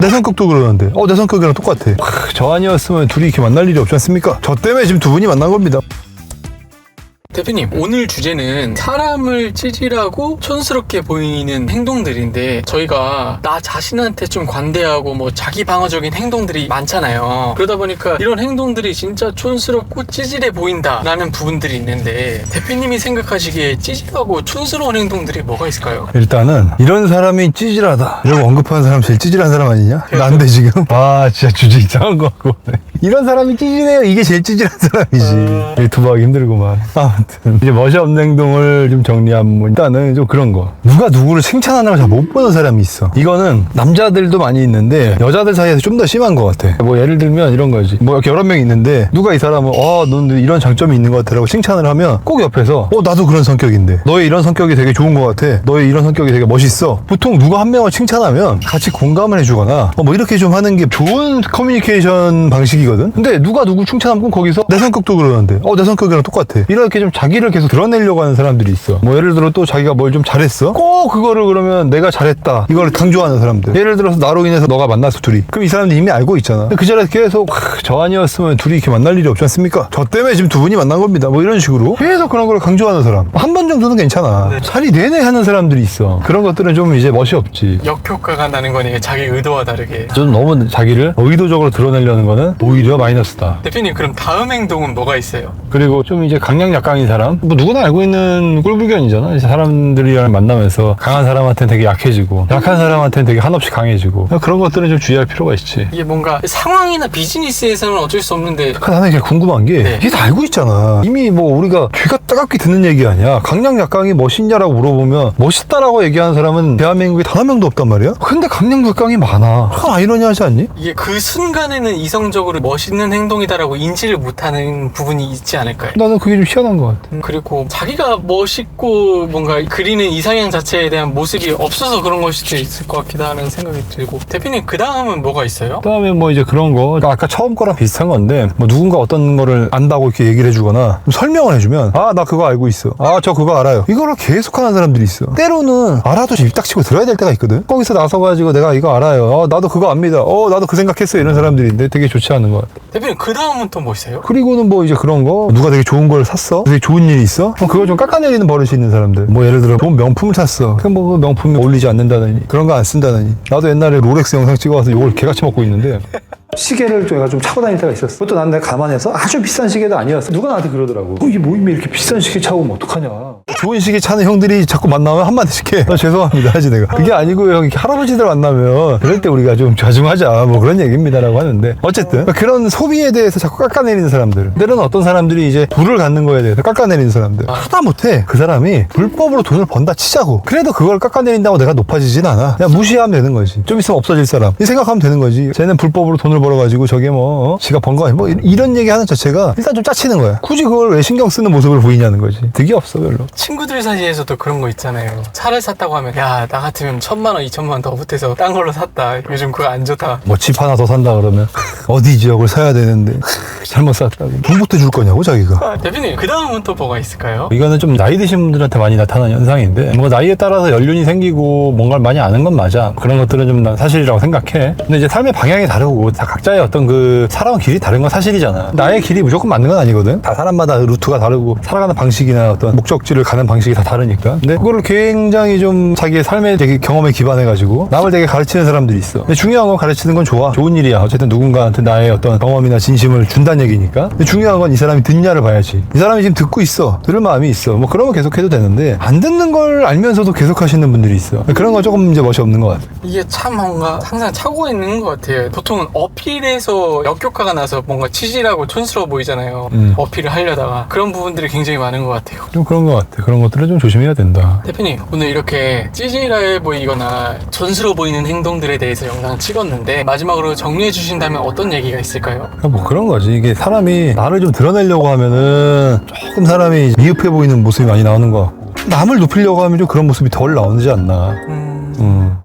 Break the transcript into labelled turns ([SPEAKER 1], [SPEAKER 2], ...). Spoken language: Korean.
[SPEAKER 1] 내 성격도 그러는데. 어 내 성격이랑 똑같아. 크, 저 아니었으면 둘이 이렇게 만날 일이 없지 않습니까? 저 때문에 지금 두 분이 만난 겁니다
[SPEAKER 2] 대표님 오늘 주제는 사람을 찌질하고 촌스럽게 보이는 행동들인데 저희가 나 자신한테 좀 관대하고 뭐 자기 방어적인 행동들이 많잖아요. 그러다 보니까 이런 행동들이 진짜 촌스럽고 찌질해 보인다 라는 부분들이 있는데 대표님이 생각하시기에 찌질하고 촌스러운 행동들이 뭐가 있을까요?
[SPEAKER 1] 일단은 이런 사람이 찌질하다. 이러고 언급하는 사람 제일 찌질한 사람 아니냐? 난데 지금? 아 진짜 주제 이상한 거 같고 이런 사람이 찌질해요? 이게 제일 찌질한 사람이지. 유튜브 하기 힘들구만. 아무튼. 이제 멋이 없는 행동을 좀 정리하면 일단은 좀 그런 거. 누가 누구를 칭찬하는 걸잘못 보는 사람이 있어. 이거는 남자들도 많이 있는데 여자들 사이에서 좀 더 심한 것 같아. 뭐 예를 들면 이런 거지. 뭐 이렇게 여러 명 있는데 누가 이 사람은 어 넌 이런 장점이 있는 것 같아라고 칭찬을 하면 꼭 옆에서 어 나도 그런 성격인데. 너의 이런 성격이 되게 좋은 것 같아. 너의 이런 성격이 되게 멋있어. 보통 누가 한 명을 칭찬하면 같이 공감을 해주거나 어, 뭐 이렇게 좀 하는 게 좋은 커뮤니케이션 방식이 거든? 근데 누가 누구 칭찬하면 꼭 거기서 내 성격도 그러는데. 어 내 성격이랑 똑같아. 이렇게 좀 자기를 계속 드러내려고 하는 사람들이 있어. 뭐 예를 들어 또 자기가 뭘 좀 잘했어? 꼭 그거를 그러면 내가 잘했다. 이걸 강조하는 사람들. 예를 들어서 나로 인해서 너가 만났어 둘이. 그럼 이 사람들이 이미 알고 있잖아. 근데 그 자리에서 계속 "하, 저 아니었으면 둘이 이렇게 만날 일이 없지 않습니까? 저 때문에 지금 두 분이 만난 겁니다. 뭐 이런 식으로 계속 그런 걸 강조하는 사람. 한 번 정도는 괜찮아. 살이 내내 하는 사람들이 있어. 그런 것들은 좀 이제 멋이 없지.
[SPEAKER 2] 역효과가 나는 거니 자기 의도와 다르게.
[SPEAKER 1] 좀 너무 자기를 의도적으로 드러내려는 거는 오히려 마이너스다.
[SPEAKER 2] 대표님 그럼 다음 행동은 뭐가 있어요?
[SPEAKER 1] 그리고 좀 이제 강약 약강인 사람? 뭐 누구나 알고 있는 꿀불견이잖아. 이제 사람들이랑 만나면서 강한 사람한테는 되게 약해지고 약한 사람한테는 되게 한없이 강해지고. 그런 것들은 좀 주의할 필요가 있지.
[SPEAKER 2] 이게 뭔가 상황이나 비즈니스에서는 어쩔 수 없는데.
[SPEAKER 1] 그 나는 이게 궁금한 게
[SPEAKER 2] 네.
[SPEAKER 1] 이게 다 알고 있잖아. 이미 뭐 우리가 귀가 따갑게 듣는 얘기 아니야. 강약 약강이 멋있냐라고 물어보면 멋있다라고 얘기하는 사람은 대한민국에 단 한 명도 없단 말이야. 근데 강약 약강이 많아. 참 아이러니하지 않니?
[SPEAKER 2] 이게 그 순간에는 이성적으로 멋있는 행동이다라고 인지를 못하는 부분이 있지 않을까요?
[SPEAKER 1] 나는 그게 좀 희한한 것 같아.
[SPEAKER 2] 음, 그리고 자기가 멋있고 뭔가 그리는 이상형 자체에 대한 모습이 없어서 그런 걸 수도 있을 것 같기도 하는 생각이 들고. 대표님 그 다음은 뭐가 있어요?
[SPEAKER 1] 그다음에 뭐 이제 그런 거. 아까 처음 거랑 비슷한 건데 뭐 누군가 어떤 거를 안다고 이렇게 얘기를 해주거나 좀 설명을 해주면 아 나 그거 알고 있어. 아 저 그거 알아요. 이거를 계속하는 사람들이 있어. 때로는 알아도 입 닥치고 들어야 될 때가 있거든. 거기서 나서가지고 내가 이거 알아요. 어, 나도 그거 압니다. 어 나도 그 생각했어. 이런 사람들이 있는데 되게 좋지 않은 것 같아.
[SPEAKER 2] 대표님 그 다음은 또 뭐 있어요?
[SPEAKER 1] 그리고는 뭐 이제 그런 거? 누가 되게 좋은 걸 샀어? 되게 좋은 일이 있어? 그럼 그걸 좀 깎아내리는 버릇이 있는 사람들. 뭐 예를 들어 좋은 명품을 샀어. 그럼 뭐그 명품이 어울리지 않는다느니 그런 거 안 쓴다느니. 나도 옛날에 롤렉스 영상 찍어와서 이걸 개같이 먹고 있는데 시계를 제가 좀 차고 다닐 때가 있었어. 그것도 난 내가 감안해서 아주 비싼 시계도 아니었어. 누가 나한테 그러더라고. 어, 이 모임에 이렇게 비싼 시계 차고 오면 어떡하냐. 좋은 시계 차는 형들이 자꾸 만나면 한마디씩 해. 어, 죄송합니다. 하지 내가. 그게 아니고 형 이렇게 할아버지들 만나면 그럴 때 우리가 좀 좌중하자. 뭐 그런 얘기입니다라고 하는데 어쨌든 그런 소비에 대해서 자꾸 깎아내리는 사람들. 때로는 어떤 사람들이 이제 불을 갖는 거에 대해서 깎아내리는 사람들. 하다 못해 그 사람이 불법으로 돈을 번다 치자고. 그래도 그걸 깎아내린다고 내가 높아지진 않아. 그냥 무시하면 되는 거지. 좀 있으면 없어질 사람. 이 생각하면 되는 거지. 쟤는 불법으로 돈을 벌 어가지고 저게 뭐 어? 지가 번거 아니 뭐 이- 이런 얘기 하는 자체가 일단 좀 짜치는 거야. 굳이 그걸 왜 신경 쓰는 모습을 보이냐는 거지. 득이 없어 별로.
[SPEAKER 2] 친구들 사이에서도 그런 거 있잖아요 차를 샀다고 하면 야 나 같으면 천만 원 이천만 원 더 보태서 딴 걸로 샀다 요즘 그거 안 좋다
[SPEAKER 1] 뭐 집 하나 더 산다 그러면 어디 지역을 사야 되는데 잘못 샀다고 돈 보태줄 거냐고 자기가.
[SPEAKER 2] 아, 대표님 그 다음은 또 뭐가 있을까요?
[SPEAKER 1] 이거는 좀 나이 드신 분들한테 많이 나타나는 현상인데 뭐 나이에 따라서 연륜이 생기고 뭔가를 많이 아는 건 맞아 그런 것들은 좀 난 사실이라고 생각해 근데 이제 삶의 방향이 다르고 다 각자의 어떤 그 살아온 길이 다른 건 사실이잖아. 나의 길이 무조건 맞는 건 아니거든. 다 사람마다 루트가 다르고 살아가는 방식이나 어떤 목적지를 가는 방식이 다 다르니까. 근데 그거를 굉장히 좀 자기의 삶의 되게 경험에 기반해 가지고 남을 되게 가르치는 사람들이 있어. 근데 중요한 건 가르치는 건 좋아. 좋은 일이야. 어쨌든 누군가한테 나의 어떤 경험이나 진심을 준다는 얘기니까. 근데 중요한 건 이 사람이 듣냐를 봐야지. 이 사람이 지금 듣고 있어. 들을 마음이 있어. 뭐 그러면 계속해도 되는데 안 듣는 걸 알면서도 계속 하시는 분들이 있어. 그런 건 조금 이제 멋이 없는 것 같아.
[SPEAKER 2] 이게 참 뭔가 항상 차고 있는 것 같아요. 보통은 어필에서 역효과가 나서 뭔가 치질하고 촌스러워 보이잖아요.
[SPEAKER 1] 음.
[SPEAKER 2] 어필을 하려다가 그런 부분들이 굉장히 많은 것 같아요.
[SPEAKER 1] 좀 그런 것 같아 그런 것들은 좀 조심해야 된다
[SPEAKER 2] 대표님 오늘 이렇게 찌질해 보이거나 촌스러워 보이는 행동들에 대해서 영상을 찍었는데 마지막으로 정리해 주신다면 어떤 얘기가 있을까요?
[SPEAKER 1] 그러니까 뭐 그런 거지 이게 사람이 나를 좀 드러내려고 하면은 조금 사람이 미흡해 보이는 모습이 많이 나오는 것 같고 남을 높이려고 하면 좀 그런 모습이 덜 나오지 않나
[SPEAKER 2] 음...
[SPEAKER 1] 음.